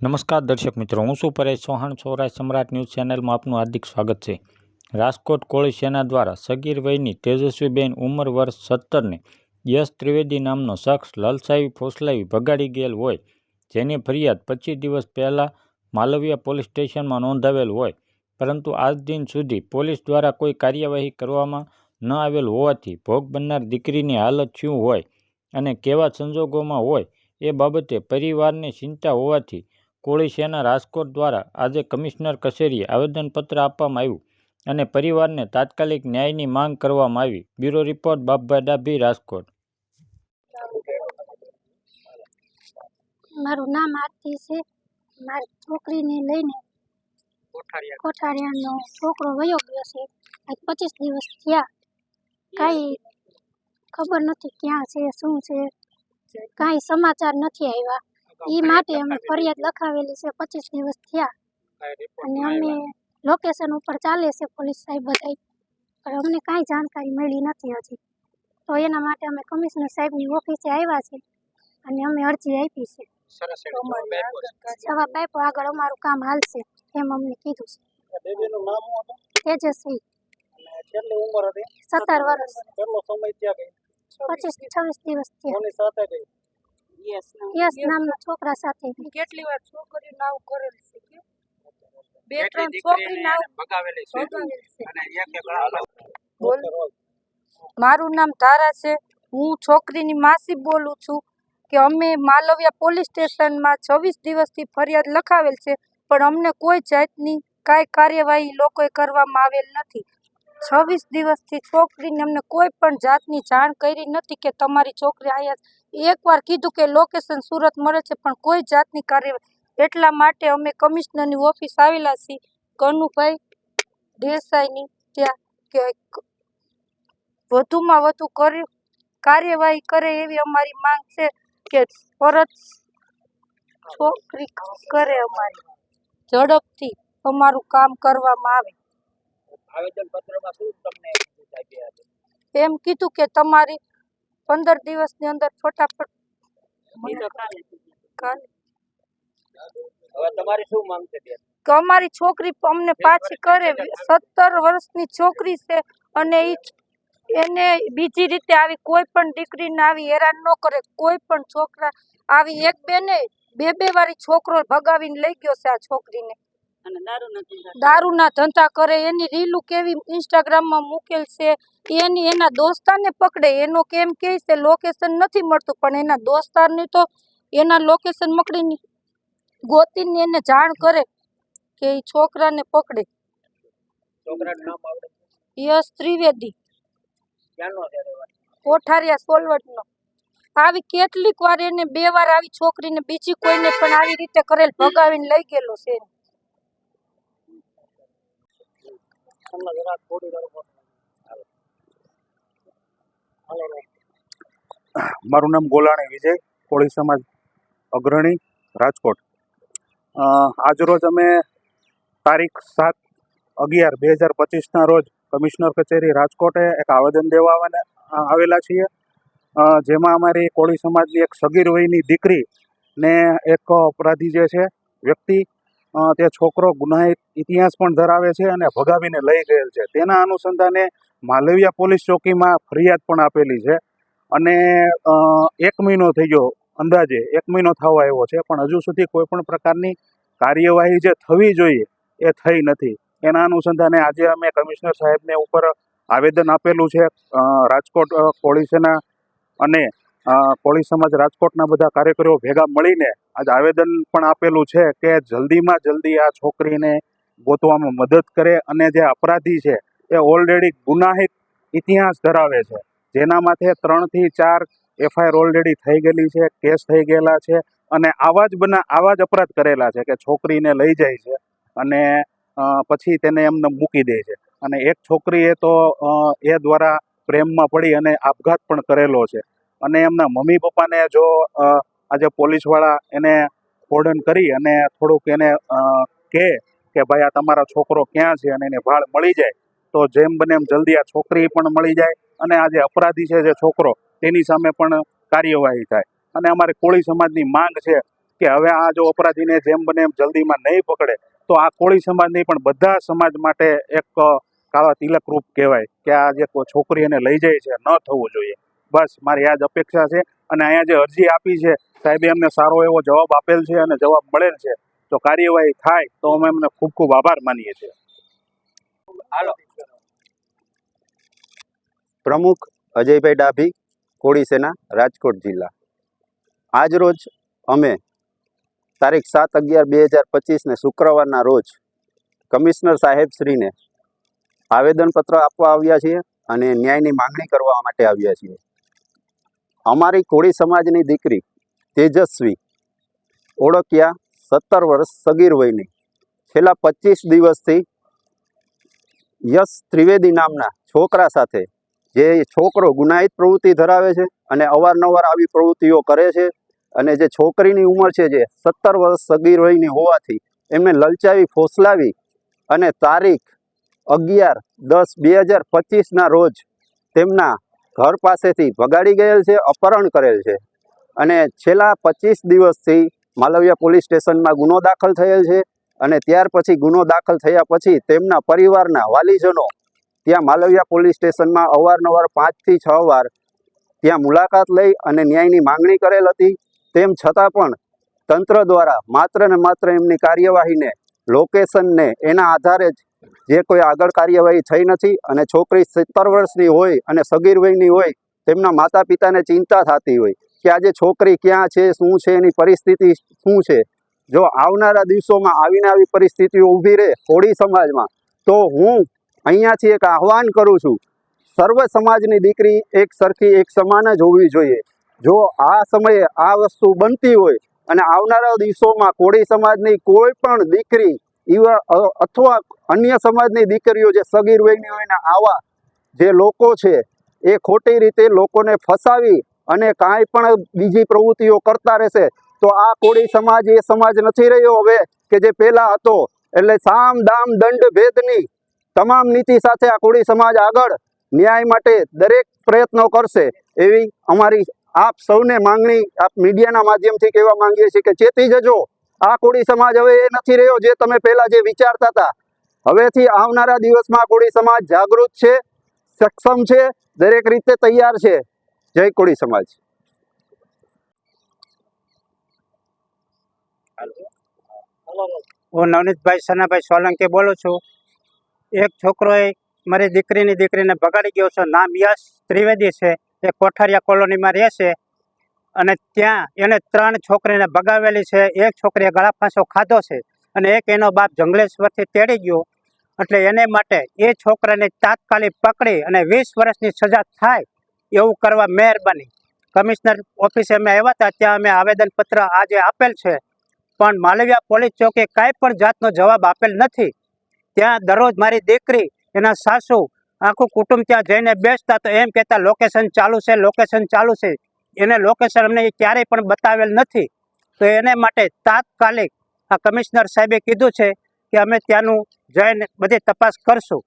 નમસ્કાર દર્શક મિત્રો, હું શું પરેશ ચૌહાણ. સૌરાજ સમ્રાટ ન્યૂઝ ચેનલમાં આપનું હાર્દિક સ્વાગત છે. રાજકોટ કોળી સેના દ્વારા સગીર વયની તેજસ્વીબેન ઉંમર વર્ષ સત્તરને યશ ત્રિવેદી નામનો શખ્સ લલસાવી ફોસલાવી ભગાડી ગયેલ હોય, જેની ફરિયાદ પચીસ દિવસ પહેલાં માલવિયા પોલીસ સ્ટેશનમાં નોંધાવેલ હોય, પરંતુ આજ દિન સુધી પોલીસ દ્વારા કોઈ કાર્યવાહી કરવામાં ન આવેલ હોવાથી ભોગ બનનાર દીકરીની હાલત શું હોય અને કેવા સંજોગોમાં હોય એ બાબતે પરિવારને ચિંતા હોવાથી કોળી સેના રાજકોટ દ્વારા આજે કમિશનર કચેરીએ આવેદનપત્ર આપવામાં આવ્યું અને પરિવારને તાત્કાલિક ન્યાયની માંગ કરવામાં આવી. Bureau report Bapbhai Dabhi Rajkot. મારું નામ આરતી છે. મારી છોકરીને લઈને કોઠારિયાનો છોકરો વયો ગયો છે. આજ પચીસ દિવસ થયા. કાંઈ ખબર નથી ક્યાં છે શું છે? કાંઈ સમાચાર નથી આવ્યા. એ માટે અમે ફરિયાદ લખાવેલી છે પચીસ દિવસ થયા. અને અમે લોકેશન ઉપર ચાલે છે પોલીસ સાહેબ બધાય. પણ અમને કાંઈ જાણકારી મળી નથી હજી. તો એના માટે અમે કમિશનર સાહેબની ઓફિસે આવ્યા છે અને અમે અરજી આપી છે. જવાબ આપ્યો આગળ અમારું કામ હાલશે એમ અમને કીધું છે. તેજસ્વી. સત્તર વર્ષ. પચીસ છવ્વીસ દિવસ થયા. કોની સાથે ગઈ યશ નામના છોકરા સાથે. કેટલી વાર છોકરી નાવ કરેલ છે કે? બે ત્રણ છોકરી નાવ ભગાવેલી છે? અને એક એક બોલ. મારું નામ ધારા છે. હું છોકરીની માસી બોલું છું કે અમે માલવિયા પોલીસ સ્ટેશનમાં છવ્વીસ દિવસથી ફરિયાદ લખાવેલ છે પણ અમને કોઈ જાતની કાંઈ કાર્યવાહી લોકોએ કરવામાં આવેલ નથી. છવ્વીસ દિવસથી છોકરીને અમને કોઈ પણ જાતની જાણ કરી નથી કે તમારી છોકરી અહીંયા એકવાર કીધું કે લોકેશન સુરત મળે છે પણ કોઈ જાતની કાર્યવાહી. એટલા માટે અમે કમિશનરની ઓફિસ આવેલા છીએ. કનુભાઈ દેસાઈની ત્યાં કે વધુમાં વધુ કર્યું કાર્યવાહી કરે એવી અમારી માંગ છે કે પરત છોકરી કરે અમારી. ઝડપથી અમારું કામ કરવામાં આવે. આવેદન પત્રમાં શું તમને એમ કીધું કે તમારી પંદર દિવસની અંદર ફટાફટ કાલે હવે તમારી શું માંગ છે બેન? કે અમારી છોકરી અમને પાછી કરે. સત્તર વર્ષની છોકરી છે અને એને બીજી રીતે આવી કોઈ પણ દીકરીને આવી હેરાન ન કરે. કોઈ પણ છોકરા આવી એક બે ને બે બે વાળી છોકરો ભગાવીને લઈ ગયો છે આ છોકરીને. દારૂના ધંધા કરે એની રીલું કેવી ઇન્સ્ટાગ્રામમાં મૂકેલ છે એની એના દોસ્તારને પકડે એનો કેમ કે છે લોકેશન નથી મળતું પણ એના દોસ્તારની તો એના લોકેશન મકડીને ગોતીને એને જાણ કરે કે એ છોકરાને પકડે. છોકરાનું યશ ત્રિવેદી. ક્યાંનો છે રહેવાસી? કોઠારિયા સોલવટનો આવી કેટલીક વાર એને બે વાર આવી છોકરીને બીજી કોઈને પણ આવી રીતે કરેલ ભગાવીને લઈ ગયેલો છે. તમને જરાક થોડી. મારું નામ ગોલાણી વિજય, કોળી સમાજ અગ્રણી, રાજકોટ. આજરોજ અમે તારીખ સાત અગિયાર બે હજાર પચીસના રોજ કમિશનર કચેરી રાજકોટે એક આવેદન દેવા આવેલા- છીએ. જેમાં અમારી કોળી સમાજની એક સગીર વયની દીકરી ને એક અપરાધી જે છે, વ્યક્તિ તે છોકરો ગુનાહિત ઇતિહાસ પણ ધરાવે છે અને ભગાવીને લઈ ગયેલ છે. તેના અનુસંધાને માલવિયા પોલીસ ચોકીમાં ફરિયાદ પણ આપેલી છે અને એક મહિનો થઈ ગયો અંદાજે, એક મહિનો થવા આવ્યો છે, પણ હજુ સુધી કોઈ પણ પ્રકારની કાર્યવાહી જે થવી જોઈએ એ થઈ નથી. એના અનુસંધાને આજે અમે કમિશનર સાહેબને ઉપર આવેદન આપેલું છે રાજકોટ પોલીસના અને કોળી સમાજ રાજકોટના બધા કાર્યકરો ભેગા મળીને આજે આવેદન પણ આપેલું છે કે જલ્દીમાં જલ્દી આ છોકરીને ગોતવામાં મદદ કરે અને જે અપરાધી છે એ ઓલરેડી ગુનાહિત ઇતિહાસ ધરાવે છે. જેના માથે ત્રણથી ચાર એફઆઈઆર ઓલરેડી થઈ ગયેલી છે, કેસ થઈ ગયેલા છે અને આવા જ બના, આવા જ અપરાધ કરેલા છે કે છોકરીને લઈ જાય છે અને પછી તેને એમને મૂકી દે છે. અને એક છોકરીએ તો એ દ્વારા પ્રેમમાં પડી અને આપઘાત પણ કરેલો છે. અને એમના મમ્મી પપ્પાને જો આજે પોલીસવાળા એને ફોર્ડન કરી અને થોડુંક એને કહે કે ભાઈ આ તમારા છોકરો ક્યાં છે અને એને ભાળ મળી જાય, તો જેમ બને એમ જલ્દી આ છોકરી પણ મળી જાય અને આ જે અપરાધી છે જે છોકરો, તેની સામે પણ કાર્યવાહી થાય. અને અમારે કોળી સમાજની માંગ છે કે હવે આ જો અપરાધીને જેમ બને એમ જલ્દીમાં નહીં પકડે, તો આ કોળી સમાજની પણ બધા સમાજ માટે એક કાળા તિલક રૂપ કહેવાય કે આ જે છોકરી એને લઈ જાય છે, ન થવું જોઈએ. બસ મારી આ જ અપેક્ષા છે અને અહીંયા જે અરજી આપી છે સાહેબે અમને સારો એવો જવાબ આપેલ છે અને જવાબ મળેલ છે. તો કાર્યવાહી થાય તો અમે એમને ખૂબ ખૂબ આભાર માનીએ છીએ. પ્રમુખ અજયભાઈ ડાભી કોળી સેના રાજકોટ જિલ્લા. આજરોજ અમે તારીખ સાત અગિયાર બે હજાર પચીસને શુક્રવારના રોજ કમિશનર સાહેબશ્રીને આવેદનપત્ર આપવા આવ્યા છીએ અને ન્યાયની માંગણી કરવા માટે આવ્યા છીએ. અમારી કોળી સમાજની દીકરી તેજસ્વી, ઓળખ્યા સત્તર વર્ષ સગીર વયની. છેલ્લા પચીસ દિવસથી યશ ત્રિવેદી નામના છોકરા સાથે, જે છોકરો ગુનાહિત પ્રવૃત્તિ ધરાવે છે અને અવારનવાર આવી પ્રવૃત્તિઓ કરે છે અને જે છોકરીની ઉંમર છે જે સત્તર વર્ષ સગીર વયની હોવાથી એમને લલચાવી ફોસલાવી અને તારીખ અગિયાર દસ બે હજાર પચીસના રોજ તેમના ઘર પાસેથી ભગાડી ગયેલ છે, અપહરણ કરેલ છે. અને છેલ્લા પચીસ દિવસથી માલવિયા પોલીસ સ્ટેશનમાં ગુનો દાખલ થયેલ છે અને ત્યાર પછી ગુનો દાખલ થયા પછી તેમના પરિવારના વાલીજનો ત્યાં માલવિયા પોલીસ સ્ટેશનમાં અવારનવાર પાંચથી છ વાર ત્યાં મુલાકાત લઈ અને ન્યાયની માંગણી કરેલ હતી. તેમ છતાં પણ તંત્ર દ્વારા માત્ર ને માત્ર એમની કાર્યવાહીને, લોકેશનને એના આધારે જ જે કોઈ આગળ કાર્યવાહી થઈ નથી અને છોકરી સત્તર વર્ષની હોય અને સગીર વયની હોય, તેમના માતા પિતાને ચિંતા થતી હોય કે આજે છોકરી ક્યાં છે, શું છે, એની પરિસ્થિતિ શું છે? જો આવનારા દિવસોમાં આવીને આવી પરિસ્થિતિઓ ઊભી રહે કોળી સમાજમાં, તો હું અહીંયાથી એક આહવાન કરું છું, સર્વ સમાજની દીકરી એક સરખી, એક સમાન જ હોવી જોઈએ. જો આ સમયે આ વસ્તુ બનતી હોય અને આવનારા દિવસોમાં કોળી સમાજની કોઈ પણ દીકરી અ- અથવા અન્ય સમાજની દીકરીઓ જે સગીર વયની હોય આવા જે લોકો છે, એ ખોટી રીતે લોકોને ફસાવી અને કાંઈ પણ બીજી પ્રવૃત્તિઓ કરતા રહેશે, તો આ કોળી સમાજ, એ સમાજ નથી રહ્યો હવે કે જે પહેલાં હતો. એટલે સામ, દામ, દંડ, ભેદની તમામ નીતિ સાથે આ કોળી સમાજ આગળ ન્યાય માટે દરેક પ્રયત્નો કરશે એવી અમારી આપ સૌને માંગણી આપ મીડિયાના માધ્યમથી કહેવા માંગીએ છીએ કે ચેતી જજો. આ કોળી સમાજ હવે એ નથી રહ્યો જે તમે પહેલા જે વિચારતા હતા. હવેથી આવનારા દિવસમાં કોળી સમાજ જાગૃત છે, સક્ષમ છે, દરેક રીતે તૈયાર છે. જય કોળી સમાજ. હું નવનીતભાઈ સનાભાઈ સોલંકી બોલું છું. એક છોકરોએ મારી દીકરીની દીકરીને બગાડી ગયો છે. નામ યશ ત્રિવેદી છે. એ કોઠારિયા કોલોનીમાં રહે છે. અને ત્યાં એને ત્રણ છોકરીને બગાવેલી છે. એક છોકરીએ ગળા ફાંસો ખાધો છે અને એક એનો બાપ જંગલેશ્વરથી તેડી ગયો. એટલે એને માટે એ છોકરાને તાત્કાલિક પકડી અને વીસ વર્ષની સજા થાય એવું કરવા મહેરબાની કમિશનર ઓફિસે અમે આવ્યા હતા, ત્યાં અમે આવેદનપત્ર આજે આપેલ છે. પણ માલવિયા પોલીસ ચોકે કાંઈ પણ જાતનો જવાબ આપેલ નથી. ત્યાં દરરોજ મારી દીકરી, એના સાસુ, આખું કુટુંબ ત્યાં જઈને બેસતા તો એમ કહેતા લોકેશન ચાલુ છે લોકેશન ચાલુ છે. એને લોકેશન અમને ક્યારેય પણ બતાવેલ નથી. તો એને માટે તાત્કાલિક આ કમિશનર સાહેબે કીધું છે કે અમે ત્યાંનું જઈને બધી તપાસ કરશું.